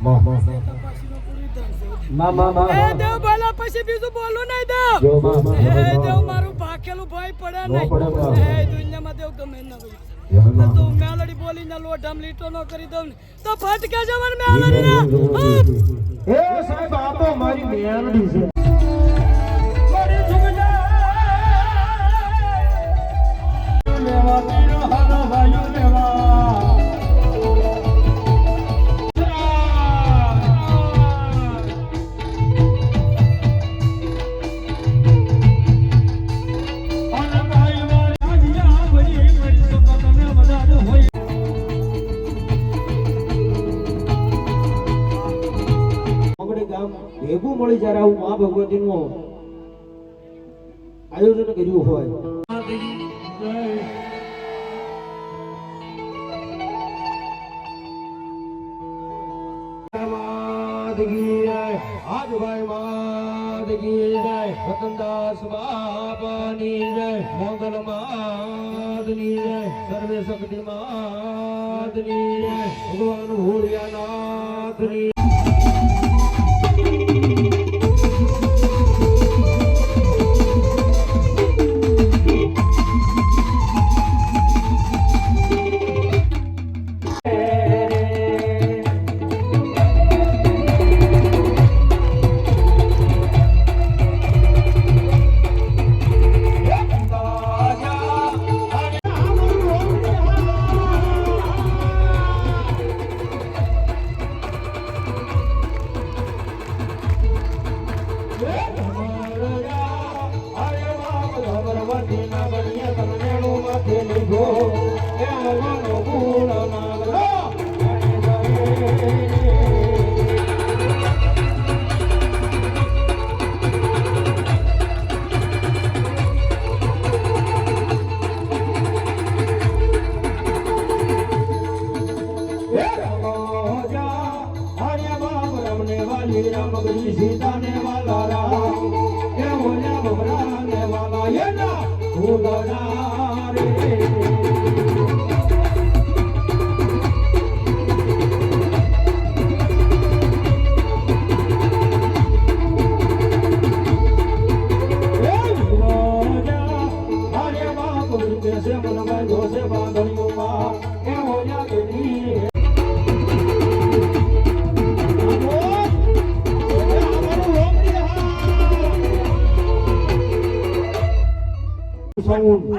માં માં. માં માં માં એ દેવ બોલા પછી બીજું બોલું નહીં દેવ. જો માં માં એ દેવ મારું ભાખેલું ભાઈ પડે. નહીં. એ દુનિયામાં દેવ ગમે ના માં. તું મેલડી બોલીને લોઢામ લીટો ન કરી દઉં ને. તો ફટકે જવાનું મેલડી ના. એ સાહેબ આ તો મારી મેલડી છે. મારી જુગજા લેવા ભેગું મળી જ્યારે આવું મા ભગવતીનું આયોજન કર્યું હોય. આજભાઈ માદગી જય રતનદાસ બાપાની જય, મોગલ માદની જય, ભગવાન ભોળિયાનાથની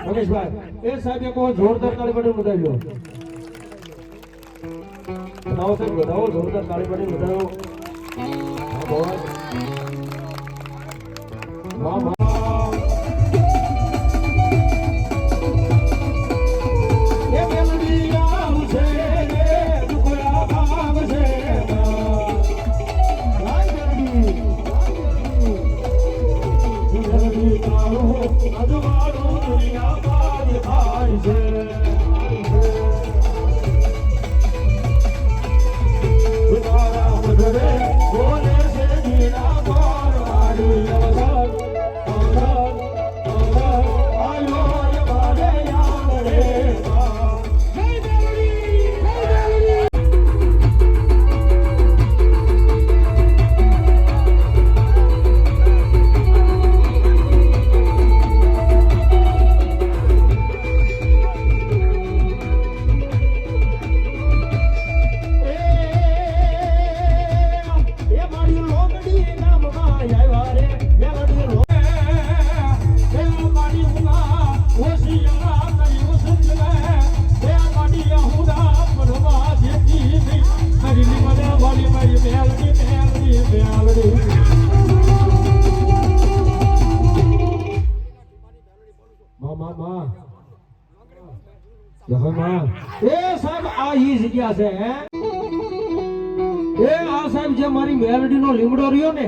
રમેશભાઈ એ સાહેબ બહુ જોરદાર તાળી પાડી બતાવ્યો. બતાવો સાહેબ, બતાવો, જોરદાર તાળી પાડી બતાવો એ સાહેબ, આ ઈ જગ્યા છે, હે? એ આ સાહેબ જે મારી મેલડીનો લીમડો રહ્યો ને,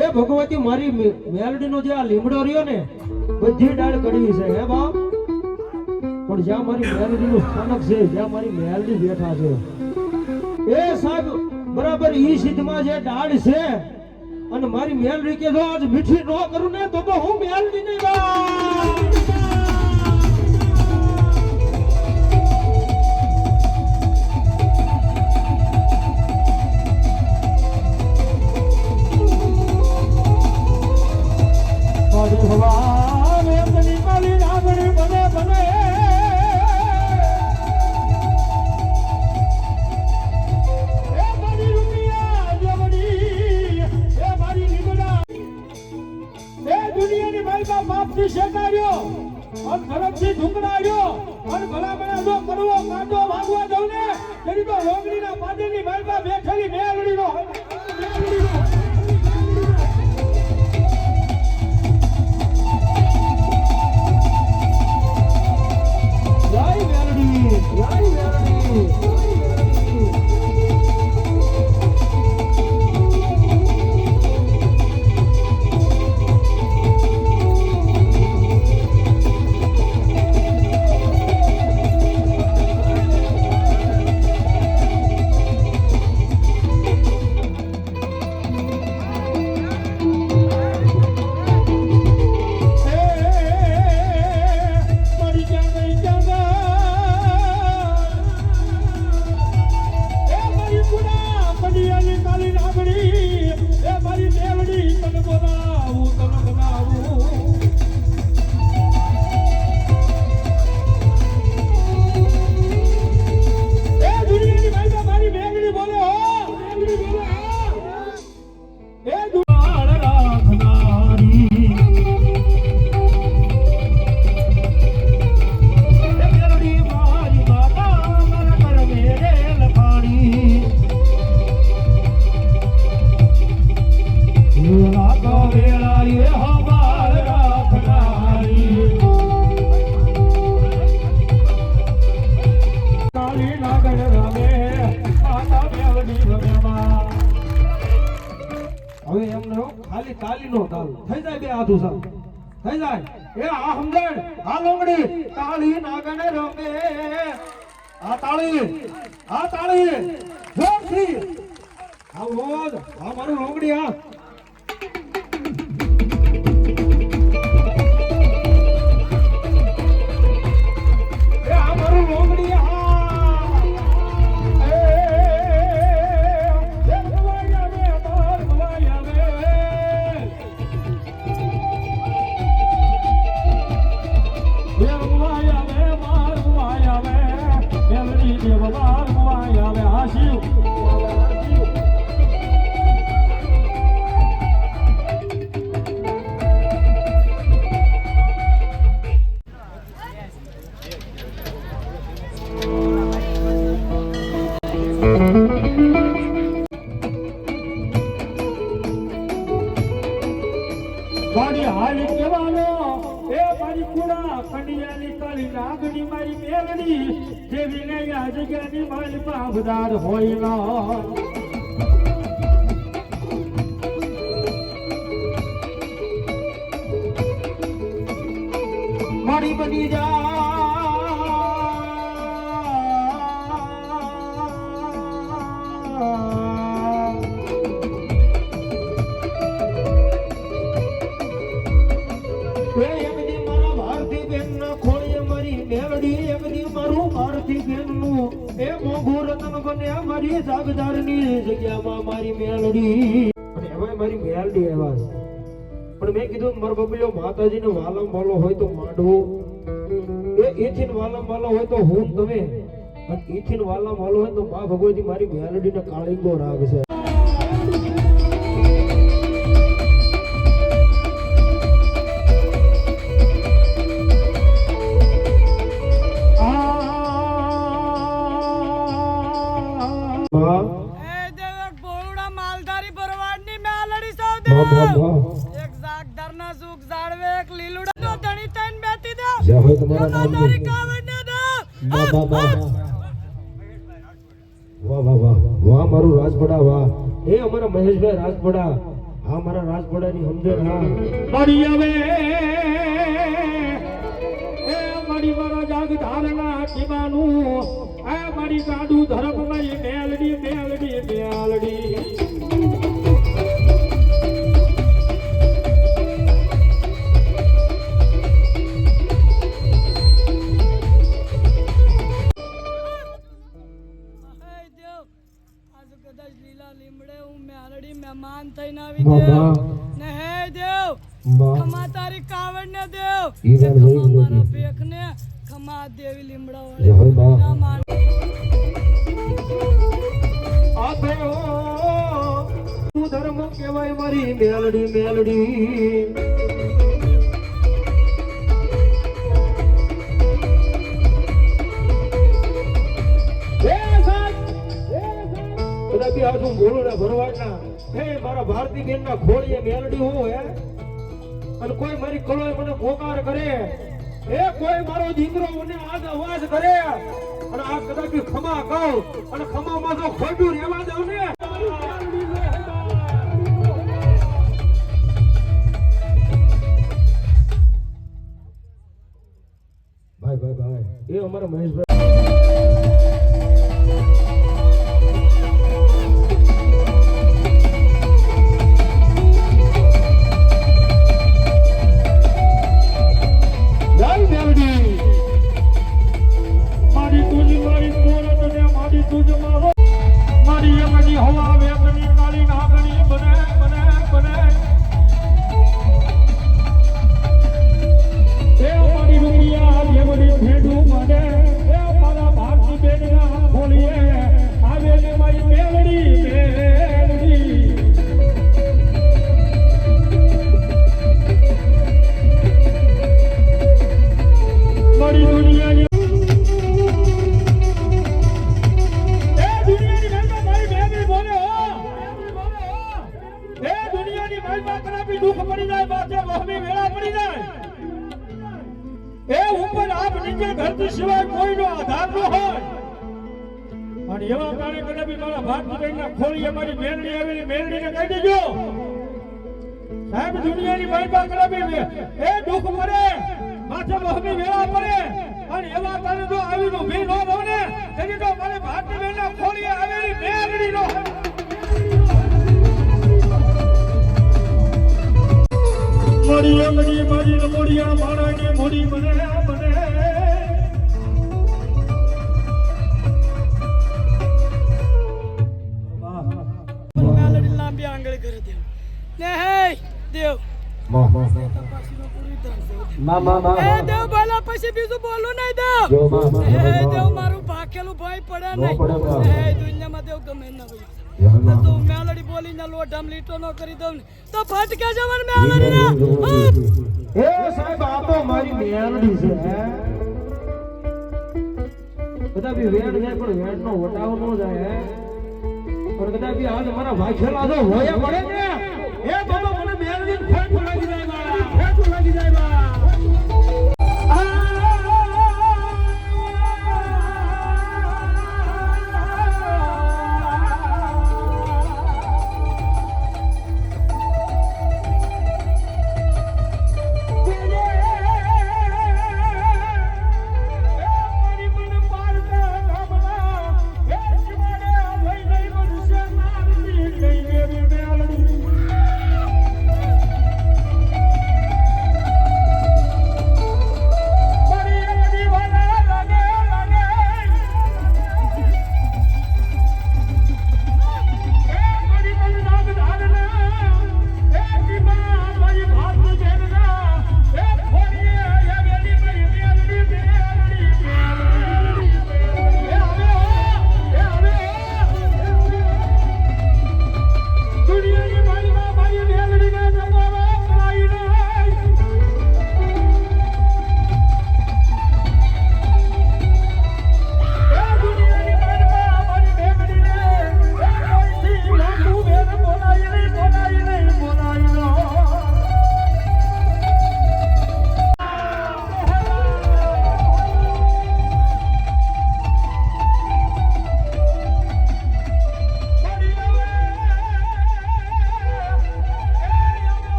એ ભગવતી મારી મેલડીનો જે આ લીમડો રહ્યો ને, બધી ડાળ કડવી છે, હે બાપ? પણ જ્યાં મારી મેલડીનું સ્થાનક છે જ્યાં મારી મેલડી બેઠા છે. એ સાહેબ, બરાબર ઈ સિદ્ધમાં જે ડાળ છે, અને મારી મેલડી કે જો આજ મીઠી ન કરું ને, તો તો હું મેલડી નહીં બા નો તાલ થઈ જાય બે હાથું સાલ. થઈ જાય. એ આ સમજણ આ લોંગડી. તાળી નાગણે રમે. આ તાળી. આ તાળી. જોરથી આ આ મારું લોંગડી, આ. દેવ બાર ભવાઈ આવે આ શિવ બને મારી મેલડી. અને એવા છે. પણ મેં કીધું મારો બબલ્યો માતાજીને વાલમ વાલો હોય તો માંડવો. એ એથી વાલમ વાલો હોય તો હું તમે. અને એથી વાલમ વાલો હોય તો મા ભગવતી મારી મેલડીને કાળીંગો રાગ છે. એક જાગદારના સુખ જાળવે એક લીલુડા તો ધણી તન બેતી દે. જય હોય તમારા નામ. તારી કાવડને દે. વાહ વાહ વાહ વાહ વાહ વાહ. વાહ મારું રાજપડા વાહ. એ અમારા મહેશભાઈ રાજપડા. હા મારા રાજપડાની સમજણ હા. મારી આવે. એ મારી મારા જાગ ધારના ટીમાનું આ મારી ગાડું ધર્મમય મેલડી મેલડી મેલડી. મહેમાન થઈને આવી દેવ ને હે દેવ ખમા તારી કાવડ ને દેવ ખમા મારા પેખ ભેખ ને ખમા દેવી લીમડા વાળી ના માન. ધર્મ કહેવાય મારી મેલડી મેલડી. કદાચ આ શું બોલું ને ભરવાડના. હે, મારા ભારતી બેન ના ખોળીએ મેલડી હું, હે? અને કોઈ મારી કળોએ મને પોકાર કરે? એ કોઈ મારો દીકરો મને આજ અવાજ કરે? અને આ કદાચ ખમા કહું, અને ખમામાં જો ખોટું રહેવા દઉં ને? ભાઈ ભાઈ ભાઈ, એ અમારા મહેશભાઈ આપ નીચે ધરતી સિવાય કોઈનો આધાર ન હોય. અને એવા કારણે કદાપી મારા ભારતીબેનના ખોળીએ અમારી મેલડી આવેલી મેલડીને કહી દેજો. સાહેબ, દુનિયાની મહિમા કરાપી એ દુઃખ પડે, માથે મહમી વેળા પડે, અને એવા કારણે જો આવી નું ભી ન રહો ને તેની તો મારે ભારતીબેનના ખોળી આવેલી મેલડી નો મોડી અમડી મારી મોડિયા માણાની મોડી મને આંગળી કરી દેવ ને હે દેવ. બોલા પછી બીજું બોલું નહીં દેવ. દેવ મારું ભાખેલું ભાઈ પડે નહીં. હે દુનિયામાં દેવ ગમે ના ભાઈ તો મેલડી બોલીને લોઢામ લીટો ન કરી દઉં ને તો ફટકે જવાનું મેલડી ના. એ સાહેબ આ તો મારી મેલડી છે હે. કદાપી વેડ જાય પણ વેડ નો વટાવ નો જાય હે. પણ કદાપી આજ મારા હોય પડે ને. એ બાબા, મને મેલડી ફેંકું લાગી જાય બા ફેંકું લાગી જાય બા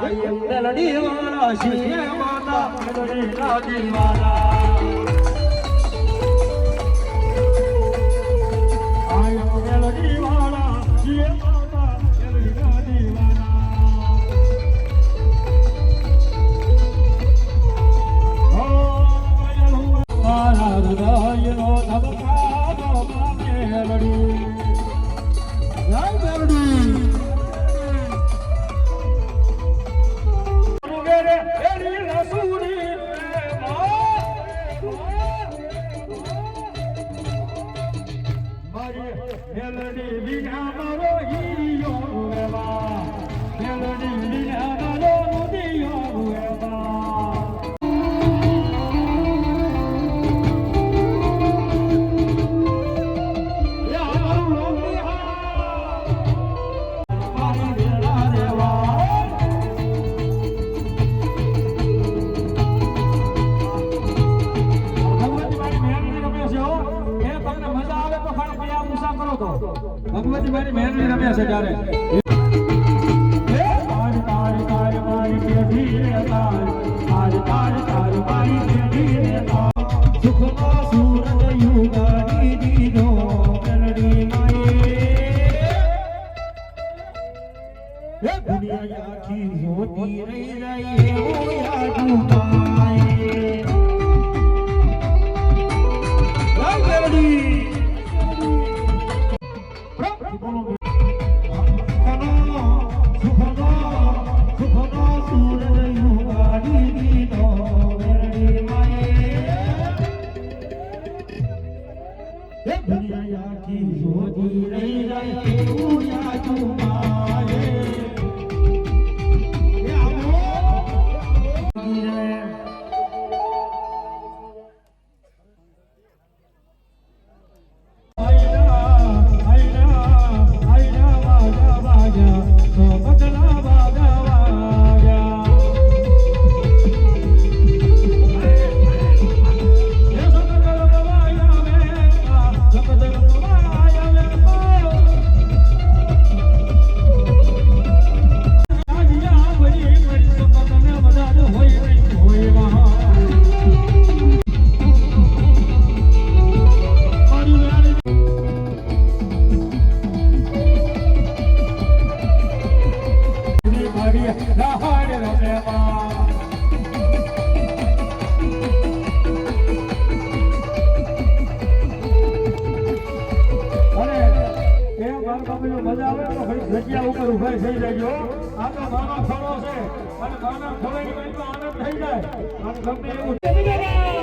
મેલડી વાળા શિવ માતા મેલડી રાજી માતા જગ્યા ઉપર ઊભા થઈ જજો. આ તો છે. આનંદ થઈ જાય.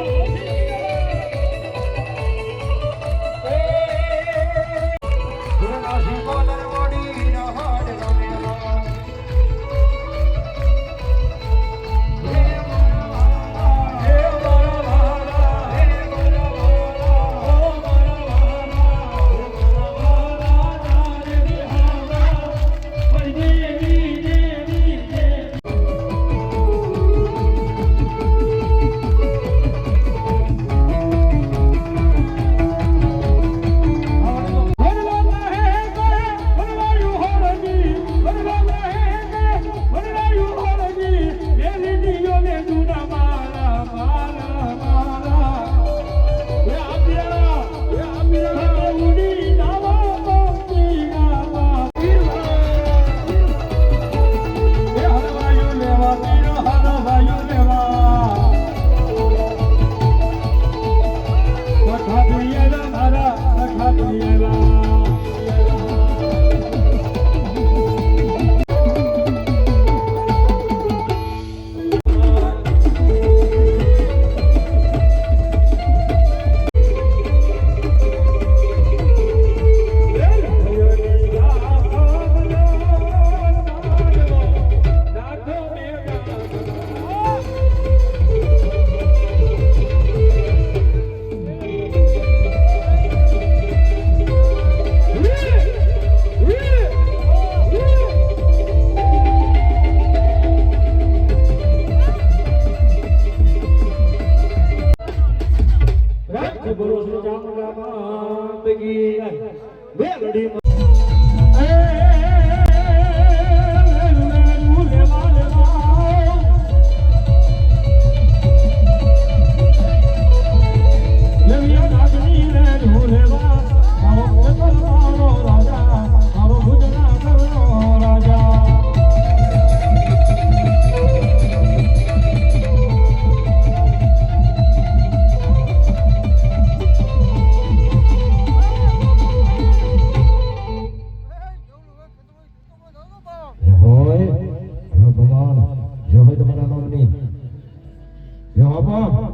હા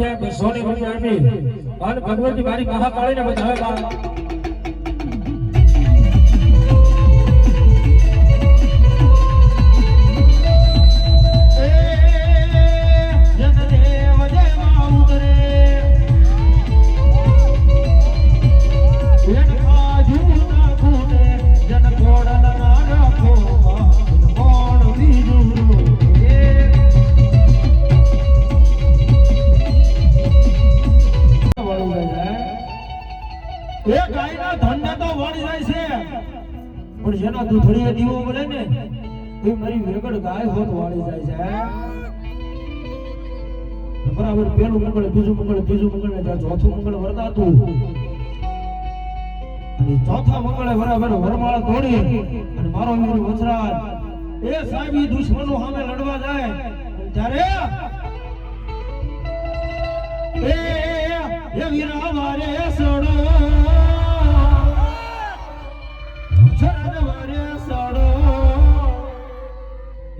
ત્યાં સોની ગ્રુપ આપી અને ભગવતી મારી મહાકાળીને બધાવે જેના દૂધડીએ દીવો મળે ને એ મારી વેગડ ગાય હોત વાળી જાય છે બરાબર પેલું મંગળ બીજું મંગળ ત્રીજું મંગળ ને ચોથું મંગળ વરદાતું અને ચોથા મંગળે બરાબર વરમાળ તોડી અને મારો વીર વજરાજ એ સાહેબી દુશ્મનો સામે લડવા જાય ત્યારે એ એ વીરા